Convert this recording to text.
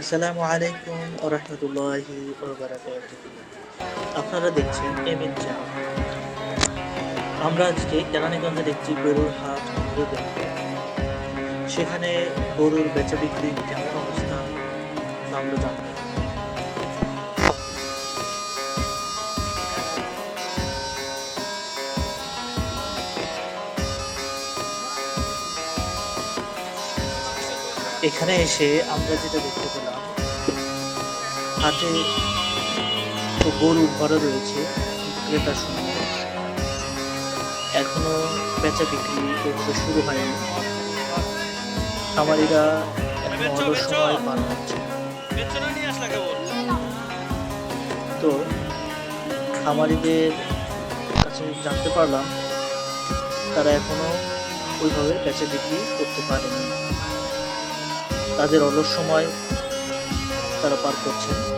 আসসালামু আলাইকুম রহমতুল্লাহি আপনারা দেখছেন এম এন চ্যানেল। আমরা আজকে কেরানীগঞ্জের দেখছি গরুর হাট সেখানে গরুর বেচা বিক্রি কেমন অবস্থা আমরা জানব। এখানে এসে আমরা যেটা দেখতে পেলাম হাটে তো গরু ভরা রয়েছে ক্রেতা শূন্য এখনও বেচা বিক্রি করতে শুরু হয়নি। খামারিরা এখনও অলস সময় পার হচ্ছে। তো খামারিদের কাছে জানতে পারলাম তারা এখনও ওইভাবে বেচা বিক্রি করতে পারেনি। তাদের অলস সময় তারা পার করছেন